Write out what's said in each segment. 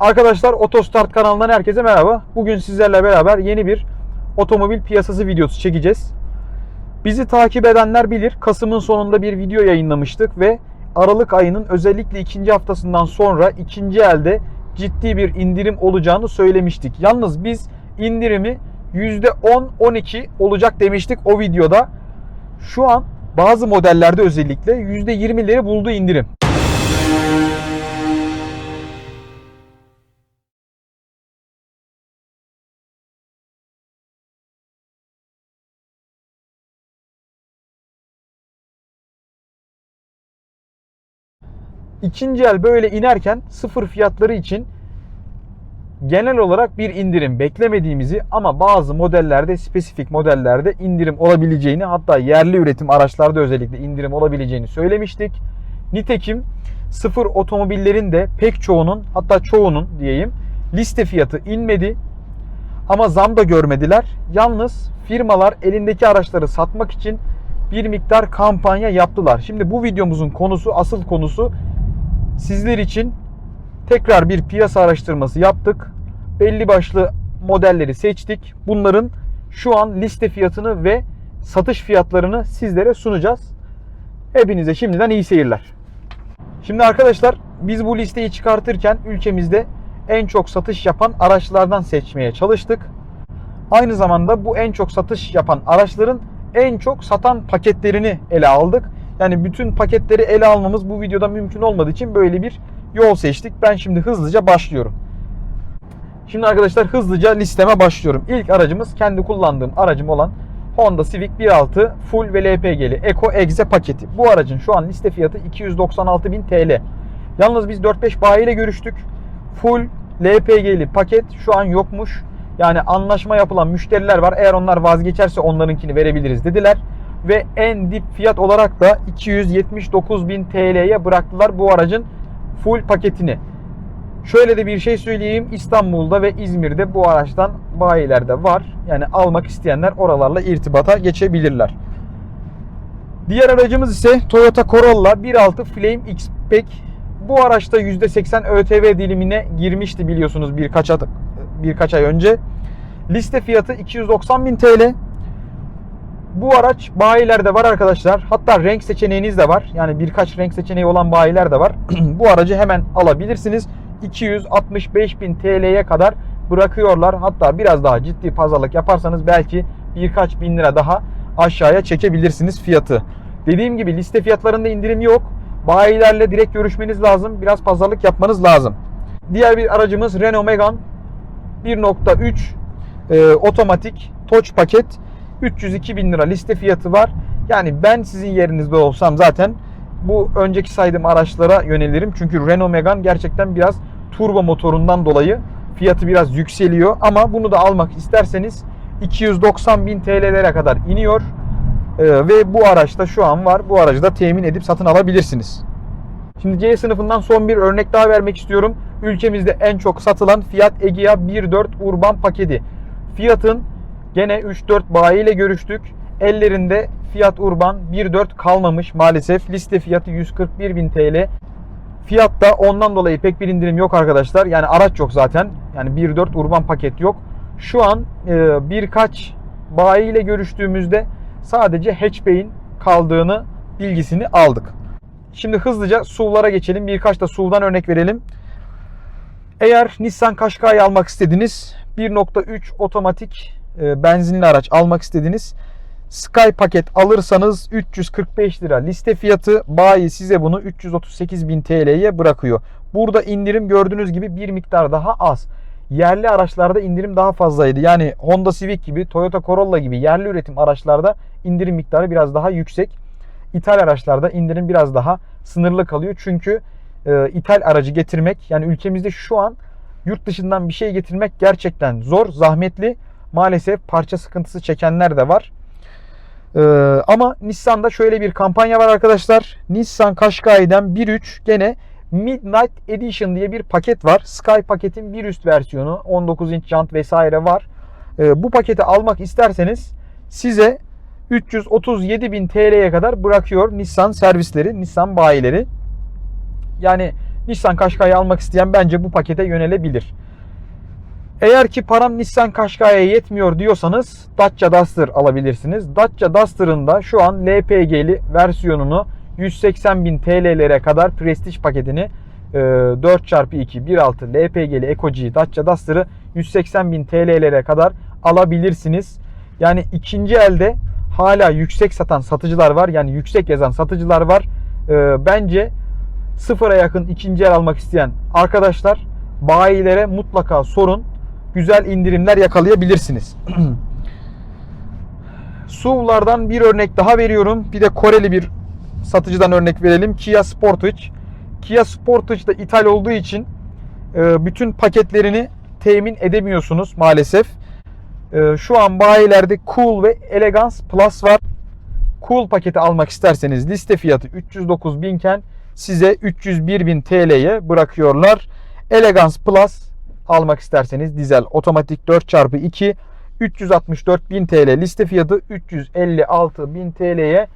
Arkadaşlar Otostart kanalından herkese merhaba. Bugün sizlerle beraber yeni bir otomobil piyasası videosu çekeceğiz. Bizi takip edenler bilir. Kasım'ın sonunda bir video yayınlamıştık ve Aralık ayının özellikle ikinci haftasından sonra ikinci elde ciddi bir indirim olacağını söylemiştik. Yalnız biz indirimi %10-12 olacak demiştik o videoda. Şu an bazı modellerde özellikle %20'leri buldu indirim. İkinci el böyle inerken sıfır fiyatları için genel olarak bir indirim beklemediğimizi ama bazı modellerde spesifik modellerde indirim olabileceğini hatta yerli üretim araçlarda özellikle indirim olabileceğini söylemiştik. Nitekim sıfır otomobillerin de pek çoğunun hatta çoğunun diyeyim liste fiyatı inmedi ama zam da görmediler. Yalnız firmalar elindeki araçları satmak için bir miktar kampanya yaptılar. Şimdi bu videomuzun konusu asıl konusu sizler için tekrar bir piyasa araştırması yaptık. Belli başlı modelleri seçtik. Bunların şu an liste fiyatını ve satış fiyatlarını sizlere sunacağız. Hepinize şimdiden iyi seyirler. Şimdi arkadaşlar biz bu listeyi çıkartırken ülkemizde en çok satış yapan araçlardan seçmeye çalıştık. Aynı zamanda bu en çok satış yapan araçların en çok satan paketlerini ele aldık. Yani bütün paketleri ele almamız bu videoda mümkün olmadığı için böyle bir yol seçtik. Ben şimdi hızlıca başlıyorum. Şimdi arkadaşlar hızlıca listeme başlıyorum. İlk aracımız kendi kullandığım aracım olan Honda Civic 1.6 full ve LPG'li Eco Exe paketi. Bu aracın şu an liste fiyatı 296.000 TL. Yalnız biz 4-5 bayi ile görüştük. Full LPG'li paket şu an yokmuş. Yani anlaşma yapılan müşteriler var. Eğer onlar vazgeçerse onlarınkini verebiliriz dediler. Ve en dip fiyat olarak da 279.000 TL'ye bıraktılar bu aracın full paketini. Şöyle de bir şey söyleyeyim. İstanbul'da ve İzmir'de bu araçtan bayilerde var. Yani almak isteyenler oralarla irtibata geçebilirler. Diğer aracımız ise Toyota Corolla 1.6 Flame X-Pack. Bu araçta %80 ÖTV dilimine girmişti biliyorsunuz birkaç, birkaç ay önce. Liste fiyatı 290.000 TL. Bu araç bayilerde var arkadaşlar. Hatta renk seçeneğiniz de var. Yani birkaç renk seçeneği olan bayiler de var. Bu aracı hemen alabilirsiniz. 265.000 TL'ye kadar bırakıyorlar. Hatta biraz daha ciddi pazarlık yaparsanız belki birkaç bin lira daha aşağıya çekebilirsiniz fiyatı. Dediğim gibi liste fiyatlarında indirim yok. Bayilerle direkt görüşmeniz lazım. Biraz pazarlık yapmanız lazım. Diğer bir aracımız Renault Megane 1.3 e, otomatik Touch paket 302 bin lira liste fiyatı var. Yani ben sizin yerinizde olsam zaten bu önceki saydığım araçlara yönelirim. Çünkü Renault Megane gerçekten biraz turbo motorundan dolayı fiyatı biraz yükseliyor. Ama bunu da almak isterseniz 290 bin TL'lere kadar iniyor. Ee, ve bu araçta şu an var. Bu aracı da temin edip satın alabilirsiniz. Şimdi C sınıfından son bir örnek daha vermek istiyorum. Ülkemizde en çok satılan Fiat Egea 1.4 Urban paketi. Fiyatın gene 3-4 bayi ile görüştük. Ellerinde Fiat Urban 1.4 kalmamış maalesef. Liste fiyatı 141.000 TL. Fiyatta ondan dolayı pek bir indirim yok arkadaşlar. Yani araç yok zaten. Yani 1.4 Urban paket yok. Şu an e, birkaç bayi ile görüştüğümüzde sadece hatchback'in kaldığını bilgisini aldık. Şimdi hızlıca SUV'lara geçelim. Birkaç da SUV'dan örnek verelim. Eğer Nissan Qashqai almak istediniz, 1.3 otomatik e, benzinli araç almak istediniz. Sky paket alırsanız 345 lira liste fiyatı. Bayi size bunu 338 bin TL'ye bırakıyor. Burada indirim gördüğünüz gibi bir miktar daha az. Yerli araçlarda indirim daha fazlaydı. Yani Honda Civic gibi, Toyota Corolla gibi yerli üretim araçlarda indirim miktarı biraz daha yüksek. İthal araçlarda indirim biraz daha sınırlı kalıyor. Çünkü e, ithal aracı getirmek yani ülkemizde şu an yurt dışından bir şey getirmek gerçekten zor, zahmetli. Maalesef parça sıkıntısı çekenler de var. Ee, ama Nissan'da şöyle bir kampanya var arkadaşlar. Nissan Qashqai'den 1.3 gene Midnight Edition diye bir paket var. Sky paketin bir üst versiyonu 19 inç jant vesaire var. Ee, bu paketi almak isterseniz size 337.000 TL'ye kadar bırakıyor Nissan servisleri, Nissan bayileri. Yani Nissan Qashqai'yi almak isteyen bence bu pakete yönelebilir. Eğer ki param Nissan Qashqai'ye yetmiyor diyorsanız Dacia Duster alabilirsiniz. Dacia Duster'ın da şu an LPG'li versiyonunu 180.000 TL'lere kadar Prestige paketini e, 4x2 1.6 LPG'li Eco-G Dacia Duster'ı 180.000 TL'lere kadar alabilirsiniz. Yani ikinci elde hala yüksek satan satıcılar var. Yani yüksek yazan satıcılar var. E, bence sıfıra yakın ikinci el almak isteyen arkadaşlar bayilere mutlaka sorun. Güzel indirimler yakalayabilirsiniz. SUV'lardan bir örnek daha veriyorum. Bir de Koreli bir satıcıdan örnek verelim. Kia Sportage. Kia Sportage da ithal olduğu için e, bütün paketlerini temin edemiyorsunuz maalesef. E, Şu an bayilerde Cool ve Elegance Plus var. Cool paketi almak isterseniz liste fiyatı 309 binken size 301 bin TL'ye bırakıyorlar. Elegance Plus almak isterseniz dizel otomatik 4x2 364 bin TL liste fiyatı 356 bin TL'ye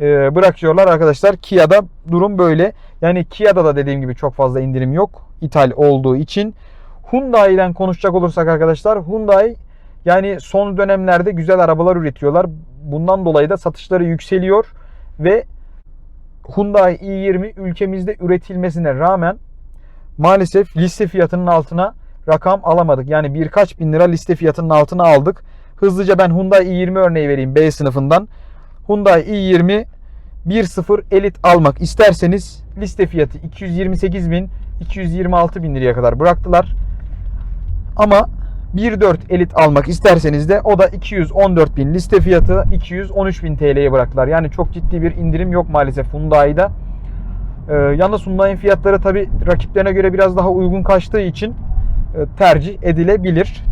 e, bırakıyorlar arkadaşlar. Kia'da durum böyle. Yani Kia'da da dediğim gibi çok fazla indirim yok. ithal olduğu için. Hyundai'den konuşacak olursak arkadaşlar Hyundai yani son dönemlerde güzel arabalar üretiyorlar. Bundan dolayı da satışları yükseliyor ve Hyundai i20 ülkemizde üretilmesine rağmen maalesef liste fiyatının altına rakam alamadık. Yani birkaç bin lira liste fiyatının altına aldık. Hızlıca ben Hyundai i20 örneği vereyim B sınıfından. Hyundai i20 1.0 Elite almak isterseniz liste fiyatı 228 bin 226 bin liraya kadar bıraktılar. Ama 1.4 Elite almak isterseniz de o da 214 bin liste fiyatı 213 bin TL'ye bıraktılar. Yani çok ciddi bir indirim yok maalesef Hyundai'da. Ee, yalnız Hyundai'nin fiyatları tabi rakiplerine göre biraz daha uygun kaçtığı için tercih edilebilir.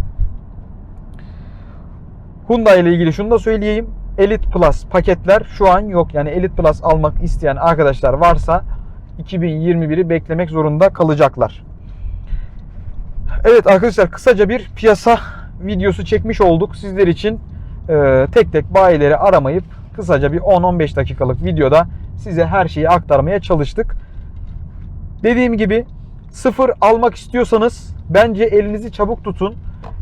Hyundai ile ilgili şunu da söyleyeyim. Elite Plus paketler şu an yok. Yani Elite Plus almak isteyen arkadaşlar varsa 2021'i beklemek zorunda kalacaklar. Evet arkadaşlar kısaca bir piyasa videosu çekmiş olduk sizler için. Ee, tek tek bayileri aramayıp kısaca bir 10-15 dakikalık videoda size her şeyi aktarmaya çalıştık. Dediğim gibi sıfır almak istiyorsanız bence elinizi çabuk tutun.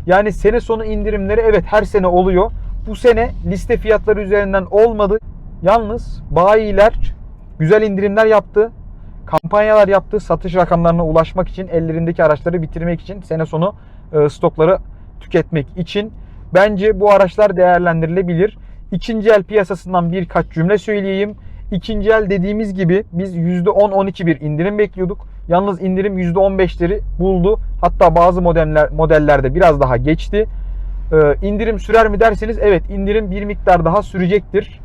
Yani sene sonu indirimleri evet her sene oluyor. Bu sene liste fiyatları üzerinden olmadı. Yalnız bayiler güzel indirimler yaptı. Kampanyalar yaptı. Satış rakamlarına ulaşmak için, ellerindeki araçları bitirmek için, sene sonu e, stokları tüketmek için bence bu araçlar değerlendirilebilir. İkinci el piyasasından birkaç cümle söyleyeyim. İkinci el dediğimiz gibi biz %10-12 bir indirim bekliyorduk. Yalnız indirim %15'leri buldu. Hatta bazı modeller modellerde biraz daha geçti. Ee, indirim sürer mi derseniz evet indirim bir miktar daha sürecektir.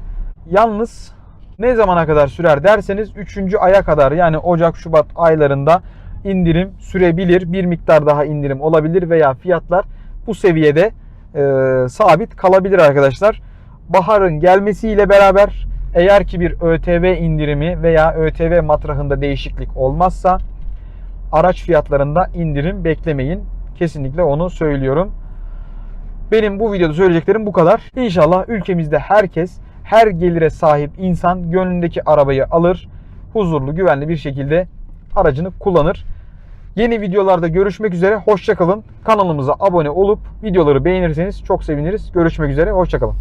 Yalnız ne zamana kadar sürer derseniz 3. aya kadar yani Ocak Şubat aylarında indirim sürebilir. Bir miktar daha indirim olabilir veya fiyatlar bu seviyede e, sabit kalabilir arkadaşlar. Baharın gelmesiyle beraber eğer ki bir ÖTV indirimi veya ÖTV matrahında değişiklik olmazsa araç fiyatlarında indirim beklemeyin. Kesinlikle onu söylüyorum. Benim bu videoda söyleyeceklerim bu kadar. İnşallah ülkemizde herkes, her gelire sahip insan gönlündeki arabayı alır, huzurlu, güvenli bir şekilde aracını kullanır. Yeni videolarda görüşmek üzere. Hoşçakalın. Kanalımıza abone olup videoları beğenirseniz çok seviniriz. Görüşmek üzere. Hoşçakalın.